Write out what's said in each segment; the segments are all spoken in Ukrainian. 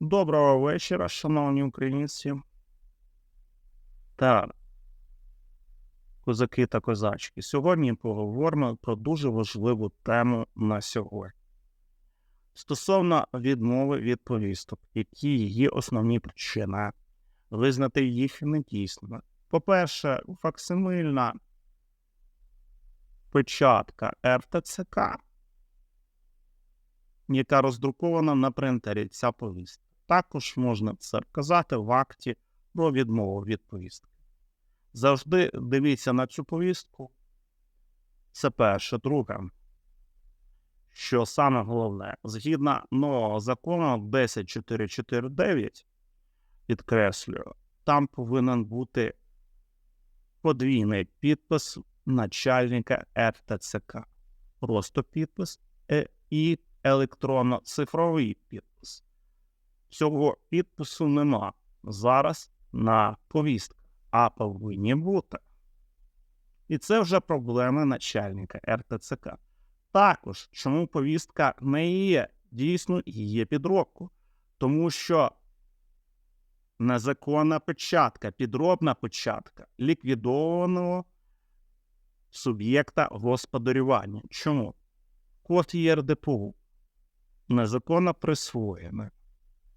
Доброго вечора, шановні українці. Та козаки та козачки. Сьогодні поговоримо про дуже важливу тему на сьогодні. Стосовно відмови від повісток, які є основні причини, визнати їх недійсними. По-перше, факсимильна печатка РТЦК, яка роздрукована на принтері, ця повістка. Також можна це вказати в акті про відмову від повістки. Завжди дивіться на цю повістку. Це перше. Друге, що саме головне, згідно нового закону 10449, підкреслюю, там повинен бути подвійний підпис начальника РТЦК. Просто підпис е, і електронно-цифровий підпис. Цього підпису нема зараз на повістках, а повинні бути. І це вже проблеми начальника РТЦК. Також, чому повістка не є дійсно її підробку? Тому що незаконна печатка, підробна печатка ліквідованого суб'єкта господарювання. Чому? Код ЄРДПУ незаконно присвоєний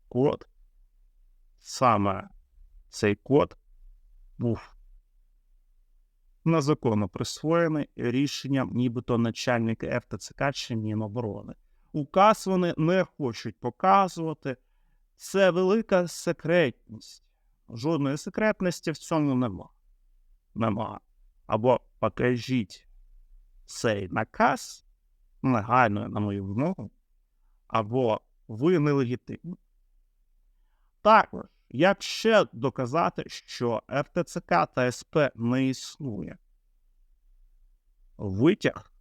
код, саме цей код був незаконно присвоєний рішенням нібито начальника РТЦК чи Міноборони. Указ вони не хочуть показувати. Це велика секретність. Жодної секретності в цьому нема. Нема. Або покажіть цей наказ негайно на мою вимогу, або ви нелегітимні. Також, як ще доказати, що РТЦК та СП не існує? Витяг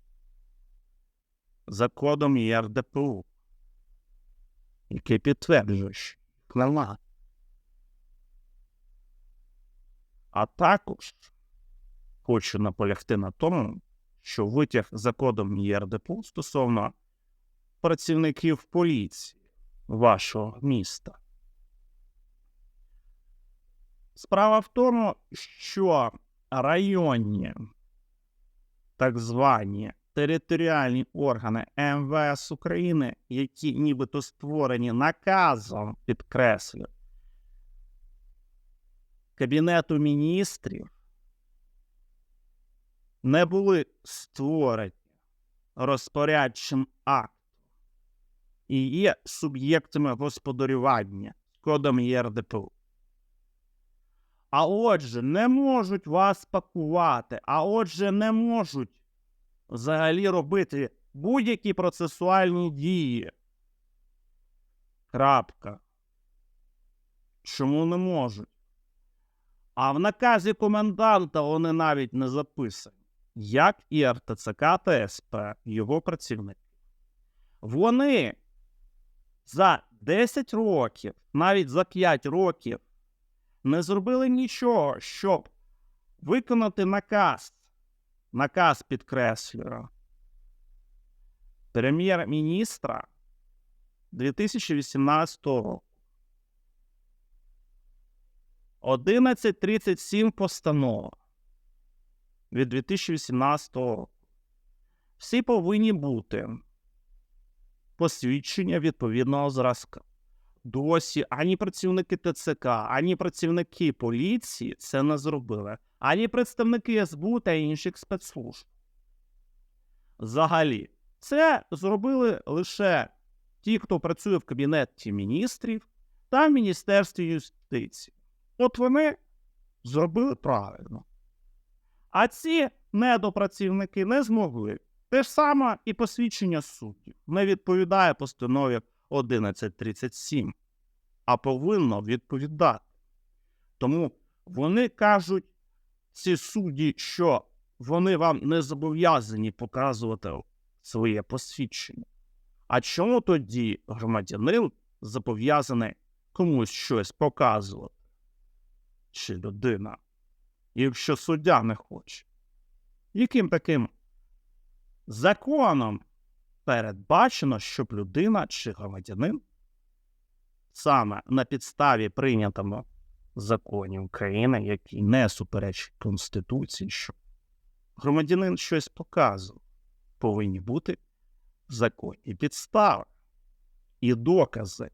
за кодом ЄРДПУ, який підтверджує, що нема. А також хочу наполягти на тому, що витяг за кодом ЄРДПУ стосовно працівників поліції вашого міста. Справа в тому, що районні так звані територіальні органи МВС України, які нібито створені наказом, підкреслю, Кабінету міністрів, не були створені розпорядчим актом і є суб'єктами господарювання кодом ЄРДПУ. А отже, не можуть вас пакувати, а отже, не можуть взагалі робити будь-які процесуальні дії. Крапка. Чому не можуть? А в наказі коменданта вони навіть не записані, як і РТЦК та СП, його працівники. Вони за 10 років, навіть за 5 років, не зробили нічого, щоб виконати наказ. Наказ підкреслюю. Прем'єр-міністра 2018 року. 1137 постанова від 2018 року. Всі повинні бути посвідчення відповідного зразка. Досі ані працівники ТЦК, ані працівники поліції це не зробили, ані представники СБУ та інших спецслужб. Взагалі, це зробили лише ті, хто працює в Кабінеті міністрів та в Міністерстві юстиції. От вони зробили правильно. А ці недопрацівники не змогли. Те ж саме і посвідчення суддів не відповідає постанові 1137, а повинно відповідати. Тому вони кажуть, ці судді, що вони вам не зобов'язані показувати своє посвідчення. А чому тоді громадянин зобов'язаний комусь щось показувати? Чи людина, якщо суддя не хоче? Яким таким законом передбачено, щоб людина чи громадянин саме на підставі прийнятому законів України, які не суперечать Конституції, що громадянин щось показував, повинні бути законні підстави і докази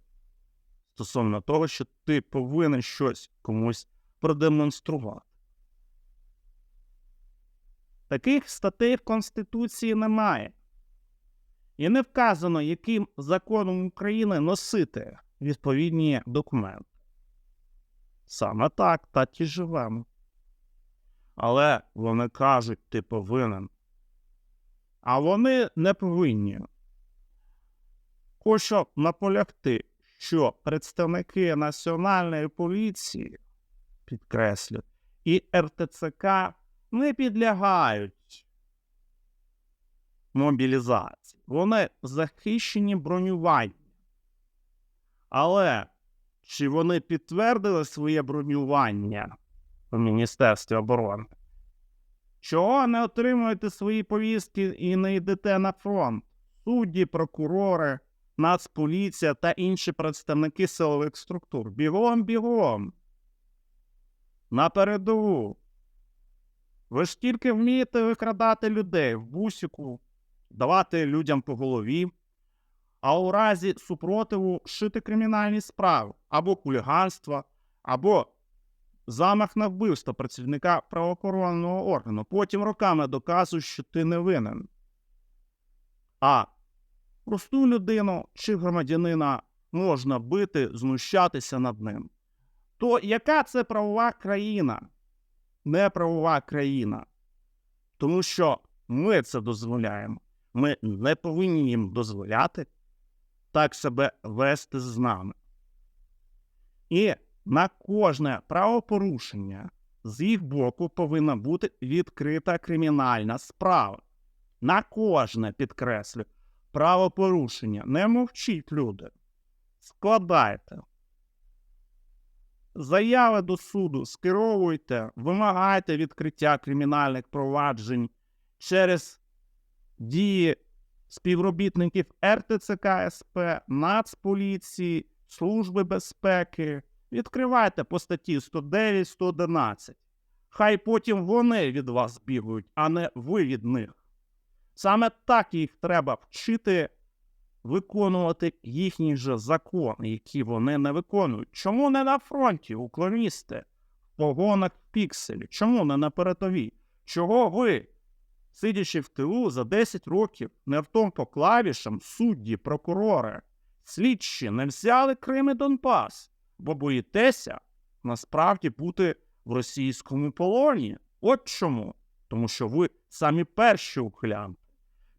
стосовно того, що ти повинен щось комусь продемонструвати. Таких статей в Конституції немає. І не вказано, яким законом України носити відповідні документи. Саме так, так і живемо. Але вони кажуть, ти повинен. А вони не повинні. Хочу наполягти, що представники Національної поліції, підкреслю, і РТЦК не підлягають мобілізації. Вони захищені бронюванням. Але чи вони підтвердили своє бронювання в Міністерстві оборони? Чого не отримуєте свої повістки і не йдете на фронт? Судді, прокурори, Нацполіція та інші представники силових структур. Бігом, бігом. На передову. Ви ж тільки вмієте викрадати людей в бусіку, давати людям по голові, а у разі супротиву шити кримінальні справи або хуліганства, або замах на вбивство працівника правоохоронного органу. Потім роками доказують, що ти не винен. А просту людину чи громадянина можна бити, знущатися над ним. То яка це правова країна? Не правова країна. Тому що ми це дозволяємо. Ми не повинні їм дозволяти так себе вести з нами. І на кожне правопорушення з їх боку повинна бути відкрита кримінальна справа. На кожне підкреслю правопорушення. Не мовчіть, люди. Складайте. Заяви до суду скеровуйте, вимагайте відкриття кримінальних проваджень через дії співробітників РТЦК СП, Нацполіції, Служби безпеки. Відкривайте по статті 109-111. Хай потім вони від вас бігають, а не ви від них. Саме так їх треба вчити виконувати їхній же закон, які вони не виконують. Чому не на фронті, уклоністи, в погонах пікселі? Чому не на передовій? Чого ви, сидячи в тилу за 10 років, не в по клавішам судді, прокурори, слідчі не взяли Крим і Донбас, бо боїтеся насправді бути в російському полоні? От чому? Тому що ви самі перші ухилянти.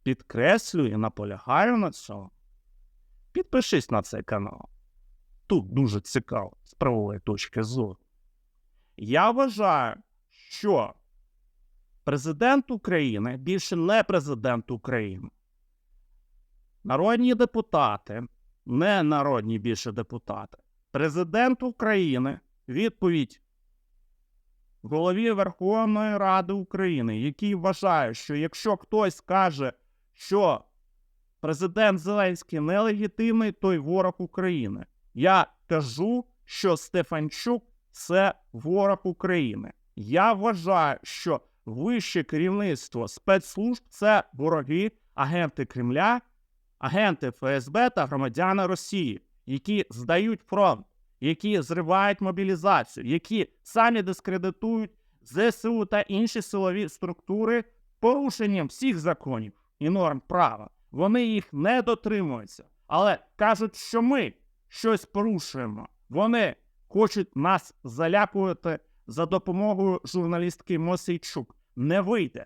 Підкреслюю і наполягаю на цьому. Підпишись на цей канал. Тут дуже цікаво з правової точки зору. Я вважаю, що президент України більше не президент України. Народні депутати, не народні більше депутати. Президент України відповідь голові Верховної Ради України, який вважає, що якщо хтось скаже, що президент Зеленський нелегітимний, той ворог України. Я кажу, що Стефанчук це ворог України. Я вважаю, що вище керівництво спецслужб це вороги, агенти Кремля, агенти ФСБ та громадяни Росії, які здають фронт, які зривають мобілізацію, які самі дискредитують ЗСУ та інші силові структури порушенням всіх законів і норм права. Вони їх не дотримуються, але кажуть, що ми щось порушуємо. Вони хочуть нас залякувати за допомогою журналістки Мосейчук. Не вийде.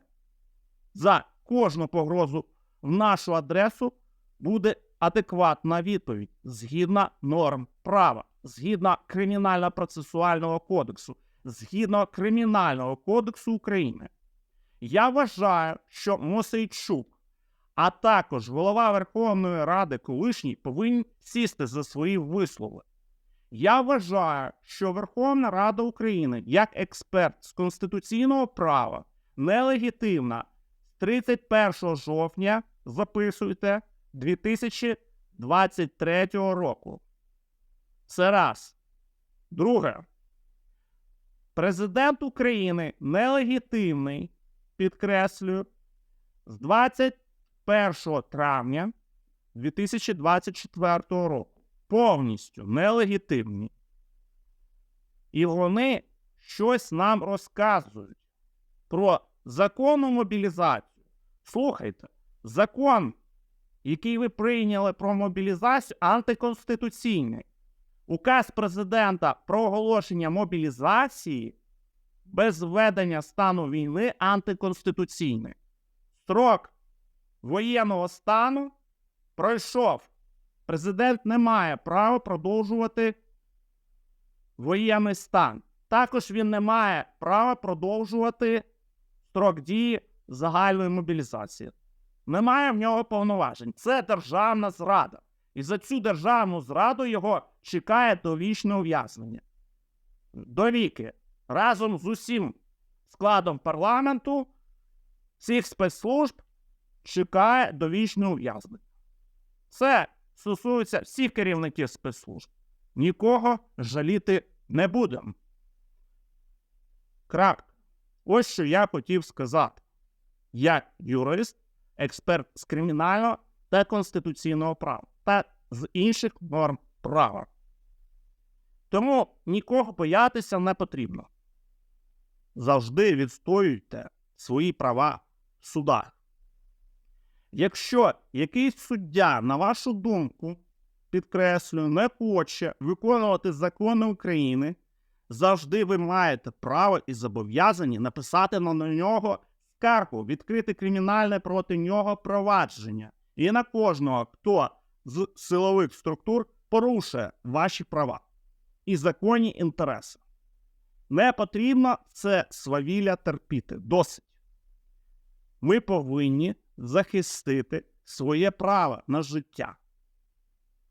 За кожну погрозу в нашу адресу буде адекватна відповідь згідно норм права, згідно кримінально-процесуального кодексу, згідно Кримінального кодексу України. Я вважаю, що Мосейчук а також голова Верховної Ради колишній повинні сісти за свої вислови. Я вважаю, що Верховна Рада України як експерт з конституційного права нелегітимна з 31 жовтня записуйте 2023 року. Це раз. Друге. Президент України нелегітимний, підкреслюю, з 21 травня 2024 року. Повністю нелегітимні. І вони щось нам розказують про законну мобілізацію. Слухайте, закон, який ви прийняли про мобілізацію, антиконституційний. Указ президента про оголошення мобілізації без введення стану війни антиконституційний. Строк воєнного стану пройшов. Президент не має права продовжувати воєнний стан. Також він не має права продовжувати строк дії загальної мобілізації. Немає в нього повноважень. Це державна зрада. І за цю державну зраду його чекає довічне ув'язнення. Довіки разом з усім складом парламенту, всіх спецслужб чекає довічне ув'язнення. Це стосується всіх керівників спецслужб. Нікого жаліти не будемо. Крапка. Ось що я хотів сказати. Як юрист, експерт з кримінального та конституційного права та з інших норм права. Тому нікого боятися не потрібно. Завжди відстоюйте свої права в судах. Якщо якийсь суддя, на вашу думку, підкреслюю, не хоче виконувати закони України, завжди ви маєте право і зобов'язані написати на нього скаргу, відкрити кримінальне проти нього провадження. І на кожного, хто з силових структур порушує ваші права і законні інтереси. Не потрібно це свавілля терпіти. Досить. Ми повинні захистити своє право на життя,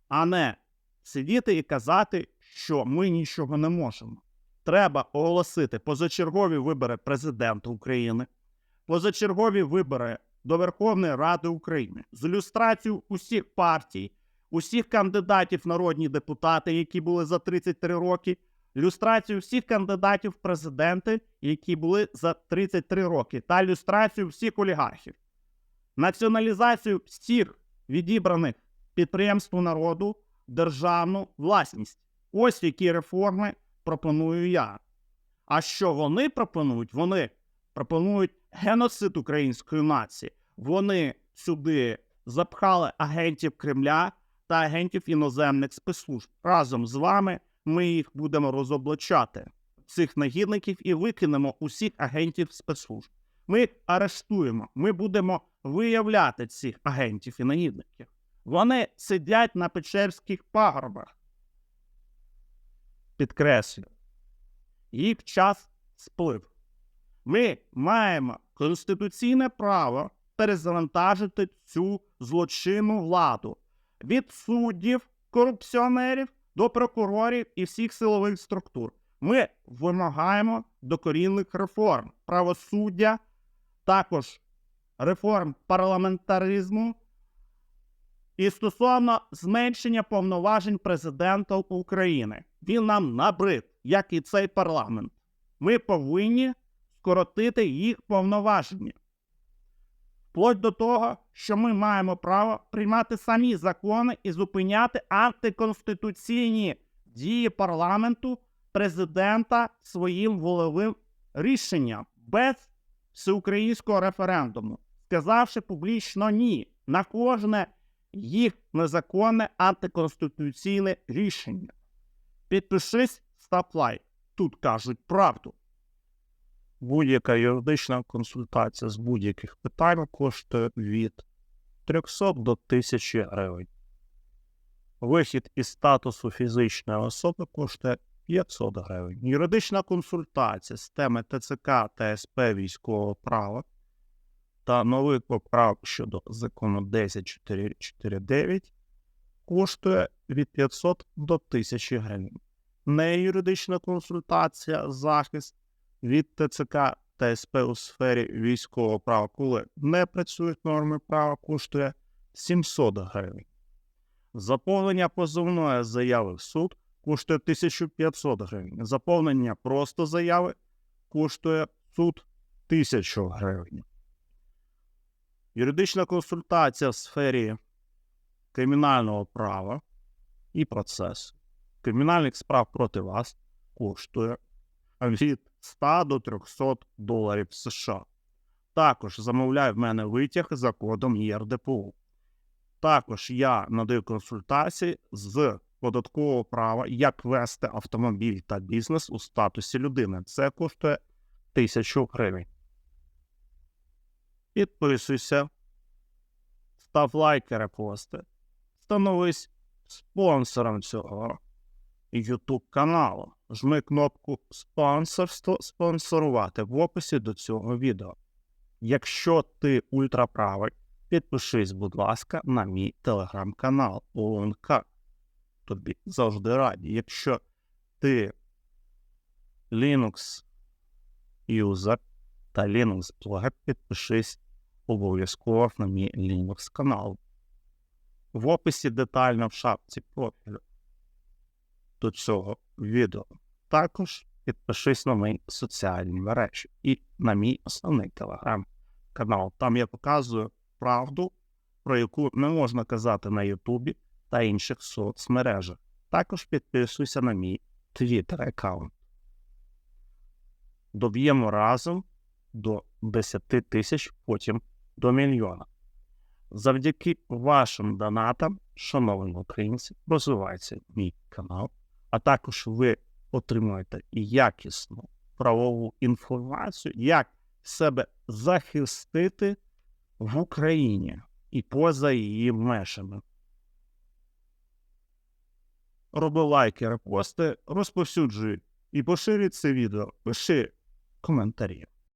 а не сидіти і казати, що ми нічого не можемо. Треба оголосити позачергові вибори президента України, позачергові вибори до Верховної Ради України з ілюстрацією усіх партій, усіх кандидатів народні депутати, які були за 33 роки, люстрацію всіх кандидатів в президенти, які були за 33 роки, та люстрацію всіх олігархів, націоналізацію всіх відібраних підприємств народу, державну власність. Ось які реформи пропоную я. А що вони пропонують? Вони пропонують геноцид української нації. Вони сюди запхали агентів Кремля та агентів іноземних спецслужб. Разом з вами ми їх будемо розоблачати, цих негідників, і викинемо усіх агентів спецслужб. Ми арештуємо, ми будемо виявляти цих агентів і негідників. Вони сидять на Печерських пагорбах. Підкреслю, їх час сплив. Ми маємо конституційне право перезавантажити цю злочинну владу від суддів, корупціонерів до прокурорів і всіх силових структур. Ми вимагаємо докорінних реформ правосуддя, також реформ парламентаризму і стосовно зменшення повноважень президента України. Він нам набрид, як і цей парламент. Ми повинні скоротити їх повноваження. Вплоть до того, що ми маємо право приймати самі закони і зупиняти антиконституційні дії парламенту, президента своїм волевим рішенням без всеукраїнського референдуму, сказавши публічно ні на кожне їх незаконне антиконституційне рішення. Підпишись, став лайк. Тут кажуть правду. Будь-яка юридична консультація з будь-яких питань коштує від 300 до 1000 гривень. Вихід із статусу фізичної особи коштує 500 гривень. Юридична консультація з теми ТЦК та СП військового права та нових поправок щодо закону 10449 коштує від 500 до 1000 гривень. Не юридична консультація, захист від ТЦК та СП у сфері військового права, коли не працюють норми права, коштує 700 гривень. Заповнення позовної заяви в суд коштує 1500 гривень. Заповнення просто заяви коштує суд 1000 гривень. Юридична консультація в сфері кримінального права і процесу кримінальних справ проти вас коштує від 100 до 300 доларів США. Також замовляй в мене витяг за кодом ЄРДПУ. Також я надаю консультації з податкового права, як вести автомобіль та бізнес у статусі людини. Це коштує 1000 гривень. Підписуйся, став лайки, репости, становись спонсором цього YouTube каналу. Жми кнопку спонсорство спонсорувати в описі до цього відео. Якщо ти ультраправий, підпишись, будь ласка, на мій телеграм-канал ОНК. Тобі завжди раді. Якщо ти Linux юзер та Linux блогер, підпишись обов'язково на мій Linux канал. В описі детально в шапці профілю до цього відео. Також підпишись на мої соціальні мережі і на мій основний телеграм-канал. Там я показую правду, про яку не можна казати на Ютубі та інших соцмережах. Також підписуйся на мій твіттер аккаунт. Доб'ємо разом до 10 тисяч, потім до мільйона. Завдяки вашим донатам, шановні українці, розвивається мій канал, а також ви отримуєте якісну правову інформацію, як себе захистити в Україні і поза її межами. Роби лайки, репости, розповсюджуй і поширюй це відео, пиши коментарі.